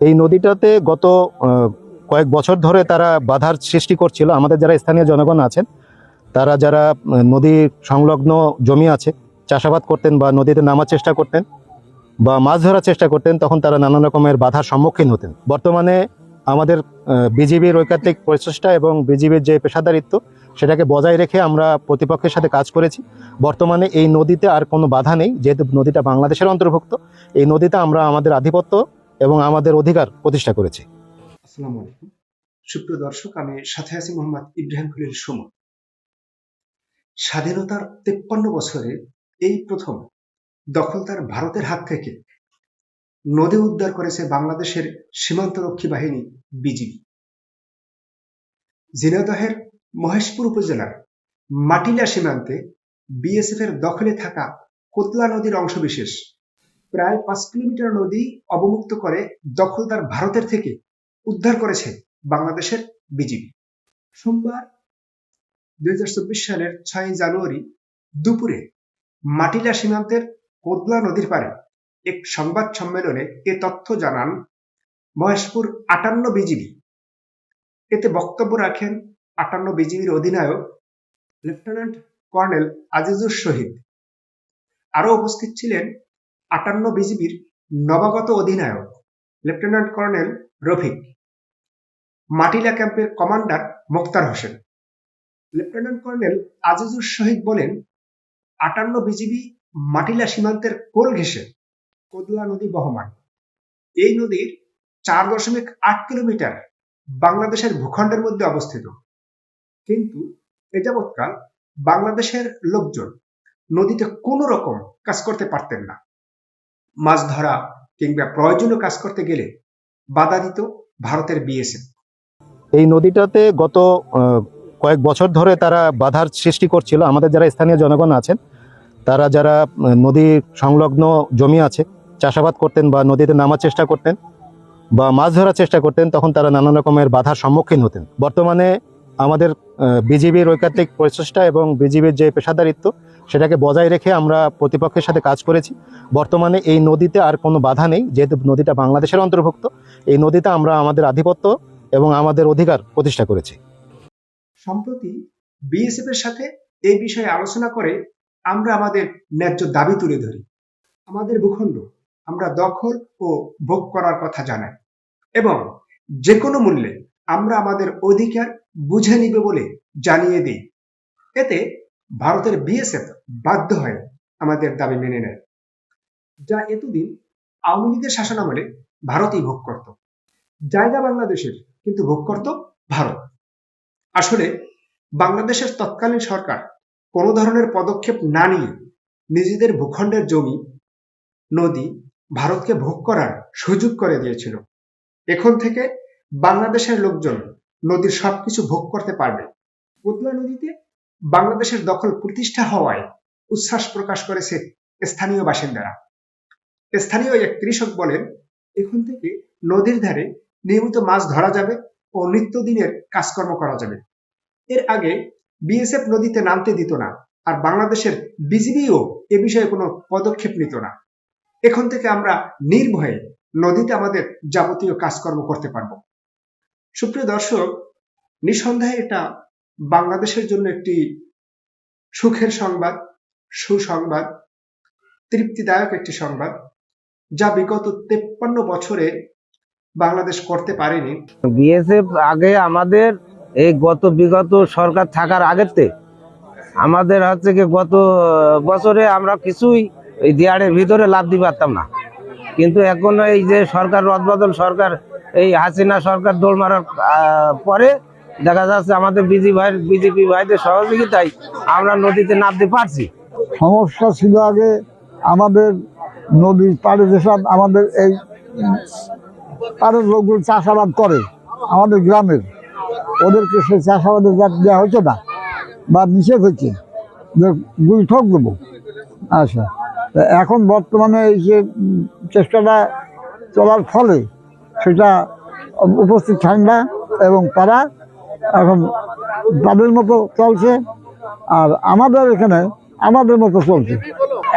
এই নদীটাতে গত কয়েক বছর ধরে তারা বাধার সৃষ্টি করছিল। আমাদের যারা স্থানীয় জনগণ আছেন, তারা যারা নদী সংলগ্ন জমি আছে, চাষাবাদ করতেন বা নদীতে নামার চেষ্টা করতেন বা মাছ ধরার চেষ্টা করতেন, তখন তারা নানা রকমের বাধার সম্মুখীন হতেন। বর্তমানে আমাদের বিজিবির ঐকান্তিক প্রচেষ্টা এবং বিজিবির যে পেশাদারিত্ব, সেটাকে বজায় রেখে আমরা প্রতিপক্ষের সাথে কাজ করেছি। বর্তমানে এই নদীতে আর কোনো বাধা নেই, যেহেতু নদীটা বাংলাদেশের অন্তর্ভুক্ত, এই নদীতে আমরা আমাদের আধিপত্য এবং আমাদের অধিকার প্রতিষ্ঠা করেছি। সুপ্রিয় দর্শক, আমি সাথে আছি মোহাম্মদ ইব্রাহিম সুমন। স্বাধীনতার তেপ্পান্ন বছরে এই প্রথম দখলদার ভারতের হাত থেকে নদী উদ্ধার করেছে বাংলাদেশের সীমান্তরক্ষী বাহিনী বিজিবি। ঝিনাইদহের মহেশপুর উপজেলার মাটিলা সীমান্তে বিএসএফ এর দখলে থাকা কোতলা নদীর অংশবিশেষ প্রায় পাঁচ কিলোমিটার নদী অবমুক্ত করে দখলদার ভারতের থেকে উদ্ধার করেছে বাংলাদেশের বিজিবি। সোমবার দুই সালের ছয় জানুয়ারি দুপুরে মাটিলা সীমান্তের কোদলা নদীর পারে এক সংবাদ সম্মেলনে এ তথ্য জানান মহেশপুর আটান্ন বিজিবি। এতে বক্তব্য রাখেন আটান্ন বিজিবির অধিনায়ক লেফটেন্যান্ট কর্নেল আজিজুর শহীদ। আরও উপস্থিত ছিলেন আটান্ন বিজিবির নবাগত অধিনায়ক, লেফটেন্যান্ট কর্নেল রফিক, মাটিলা ক্যাম্পের commander Moktar Hossain. Lieutenant colonel Azizur Shahid বলেন, আটান্ন বিজিবি মাটিলা সীমান্তের কোল ঘেঁষে কোদলা নদী বহমান। এই নদীর চার দশমিক আট কিলোমিটার বাংলাদেশের ভূখণ্ডের মধ্যে অবস্থিত। কিন্তু এ যাবৎকাল বাংলাদেশের লোকজন নদীতে কোনো রকম কাজ করতে পারতেন না। মাছ ধরা কিংবা প্রয়োজনীয় কাজ করতে গেলে বাধা দিত ভারতের বিএসএফ। এই নদীটাতে গত কয়েক বছর ধরে তারা বাধার সৃষ্টি করছিল। আমাদের যারা স্থানীয় জনগণ আছেন, তারা যারা নদী সংলগ্ন জমি আছে, চাষাবাদ করতেন বা নদীতে নামার চেষ্টা করতেন বা মাছ ধরার চেষ্টা করতেন, তখন তারা নানা রকমের বাধার সম্মুখীন হতেন। বর্তমানে আমাদের বিজিবির ঐকান্তিক প্রচেষ্টা এবং বিজিবির যে পেশাদারিত্ব সেটাকে বজায় রেখে আমরা প্রতিপক্ষের সাথে কাজ করেছি। বর্তমানে এই নদীতে আর কোনো বাধা নেই, যেহেতু নদীটা বাংলাদেশের অন্তর্ভুক্ত, এই নদীতে আমরা আমাদের আধিপত্য এবং আমাদের অধিকার প্রতিষ্ঠা করেছি। সম্প্রতি বিএসএফ এর সাথে এই বিষয়ে আলোচনা করে আমরা আমাদের ন্যায্য দাবি তুলে ধরি। আমাদের ভূখণ্ড আমরা দখল ও ভোগ করার কথা জানাই এবং যে কোনো মূল্যে আমরা আমাদের অধিকার বুঝে নিবে বলে জানিয়ে দিই। এতে ভারতের বিএসএফ বাধ্য হয়ে আমাদের দাবি মেনে নেয়, যা এতদিন আওয়ামী লীগের শাসনামলে ভারতই ভোগ করত। জায়গা বাংলাদেশের, কিন্তু ভোগ করত ভারত। আসলে বাংলাদেশের তৎকালীন সরকার কোনো ধরনের পদক্ষেপ না নিয়ে নিজেদের ভূখণ্ডের জমি, নদী ভারতকে ভোগ করার সুযোগ করে দিয়েছিল। এখন থেকে বাংলাদেশের লোকজন নদীর সবকিছু ভোগ করতে পারবে। কোতলা নদীতে বাংলাদেশের দখল প্রতিষ্ঠা হওয়ায় উচ্ছ্বাস প্রকাশ করেছে স্থানীয় বাসিন্দারা। স্থানীয় এক কৃষক বলেন, এখন থেকে নদীর ধারে নিয়মিত মাছ ধরা যাবে ও নিত্যদিনের কাজকর্ম করা যাবে। এর আগে বিএসএফ নদীতে নামতে দিত না আর বাংলাদেশের বিজিবিও এ বিষয়ে কোনো পদক্ষেপ নিত না। এখন থেকে আমরা নির্ভয়ে নদীতে আমাদের যাবতীয় কাজকর্ম করতে পারব। সুপ্রিয় দর্শক, নিঃসন্দেহে এটা বাংলাদেশের জন্য একটি সুখের সংবাদ, সুসংবাদ, তৃপ্তিদায়ক একটি সংবাদ, যা বিগত তেপ্পান্ন বছরে বাংলাদেশ করতে পারেনি। বিএসএফ আগে আমাদের এই গত বিগত সরকার থাকার আগেতে আমাদের হচ্ছে কি গত বছরে আমরা কিছুই এই দেয়ারের ভিতরে লাভ দিতে পারতাম না। কিন্তু এখন এই যে সরকার রদবদল সরকার, এই হাসিনা সরকার দৌড় মারার পরে দেখা যাচ্ছে আমাদের বিজি ভাই, বিজেপি ভাইদের সহযোগিতায় আমরা নদীতে নামতে পারছি। সমস্যা ছিল আগে আমাদের নদীর পাড়ে যেসব আমাদের এই পাড়ের লোকগুলো চাষাবাদ করে, আমাদের গ্রামের। ওদেরকে সেই চাষাবাদের জাত দেওয়া হচ্ছে না, বা নিষেধ হচ্ছে যে গুলি ঠক দেবো। আচ্ছা এখন বর্তমানে এই যে চেষ্টাটা চলার ফলে সেটা উপস্থিত ঠান্ডা এবং তারা এখন তাদের মতো চলছে আর আমাদের এখানে আমাদের মতো চলছে।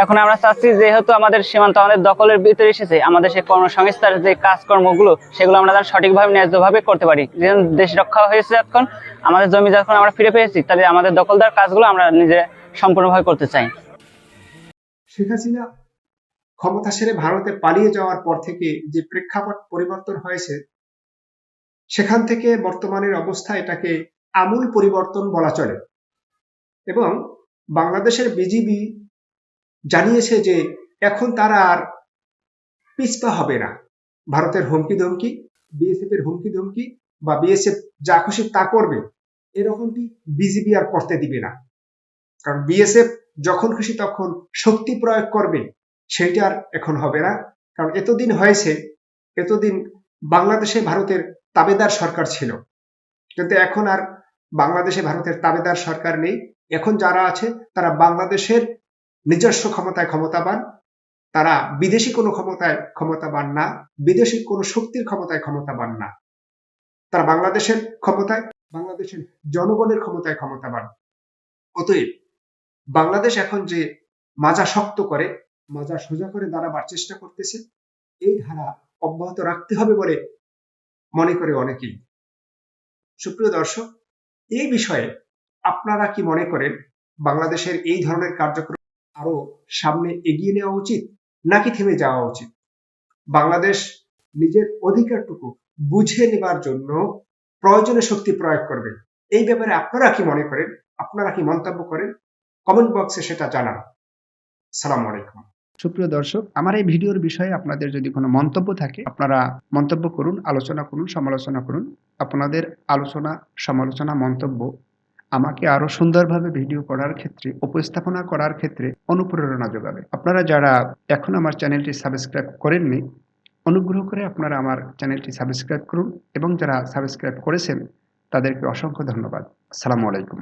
এখন আমরা চাচ্ছি যেহেতু আমাদের সীমান্ত আমাদের দখলের ভিতরে এসেছে আমাদের সেই কর্মসংস্থার যে কাজকর্মগুলো সেগুলো আমরা যেন সঠিকভাবে ন্যায্যভাবে করতে পারি। যেহেতু দেশ রক্ষা হয়েছে এখন আমাদের জমি যখন আমরা ফিরে পেয়েছি তাহলে আমাদের দখলদার কাজগুলো আমরা নিজে সম্পূর্ণভাবে করতে চাই। শেখ হাসিনা ক্ষমতা ছেড়ে ভারতে পালিয়ে যাওয়ার পর থেকে যে প্রেক্ষাপট পরিবর্তন হয়েছে সেখান থেকে বর্তমানের অবস্থা এটাকে আমূল পরিবর্তন বলা চলে। এবং বাংলাদেশের বিজিবি জানিয়েছে যে এখন তারা আর পিছপা হবে না। ভারতের হুমকি ধমকি বিএসএফ এর হুমকি ধমকি বা বিএসএফ যা খুশি তা করবে, এরকমটি বিজিবি আর করতে দিবে না। কারণ বিএসএফ যখন খুশি তখন শক্তি প্রয়োগ করবে, সেইটা আর এখন হবে না। কারণ এতদিন হয়েছে, এতদিন বাংলাদেশে ভারতের তাবেদার সরকার ছিল। কিন্তু এখন আর বাংলাদেশে ভারতের তাবেদার সরকার নেই। এখন যারা আছে, তারা বাংলাদেশের নিজস্ব ক্ষমতায় ক্ষমতাবান। তারা বিদেশি কোনো ক্ষমতায় ক্ষমতাবান না, বিদেশি কোনো শক্তির ক্ষমতায় ক্ষমতাবান না। তারা বাংলাদেশের ক্ষমতায়, বাংলাদেশের জনগণের ক্ষমতায় ক্ষমতাবান। অতএব বাংলাদেশ এখন যে মাজা শক্ত করে, মাজা সোজা করে দাঁড়াবার চেষ্টা করতেছে, এই ধারা অব্যাহত রাখতে হবে বলে মনে করে অনেকেই। সুপ্রিয় দর্শক, এই বিষয়ে আপনারা কি মনে করেন, বাংলাদেশের এই ধরনের কার্যক্রম আরও সামনে এগিয়ে নেওয়া উচিত নাকি থেমে যাওয়া উচিত? বাংলাদেশ নিজের অধিকারটুকু বুঝে নেবার জন্য প্রয়োজনে শক্তি প্রয়োগ করবে। এই ব্যাপারে আপনারা কি মনে করেন? আপনারা কি মন্তব্য করেন? কমেন্ট বক্সে সেটা জানান। সালাম আলাইকুম। সুপ্রিয় দর্শক, আমার এই ভিডিওর বিষয়ে আপনাদের যদি কোনো মন্তব্য থাকে, আপনারা মন্তব্য করুন, আলোচনা করুন, সমালোচনা করুন। আপনাদের আলোচনা, সমালোচনা মন্তব্য আমাকে আরও সুন্দরভাবে ভিডিও করার ক্ষেত্রে, উপস্থাপনা করার ক্ষেত্রে অনুপ্রেরণা যোগাবে। আপনারা যারা এখন আমার চ্যানেলটি সাবস্ক্রাইব করেননি, অনুগ্রহ করে আপনারা আমার চ্যানেলটি সাবস্ক্রাইব করুন এবং যারা সাবস্ক্রাইব করেছেন, তাদেরকে অসংখ্য ধন্যবাদ। আসসালামু আলাইকুম।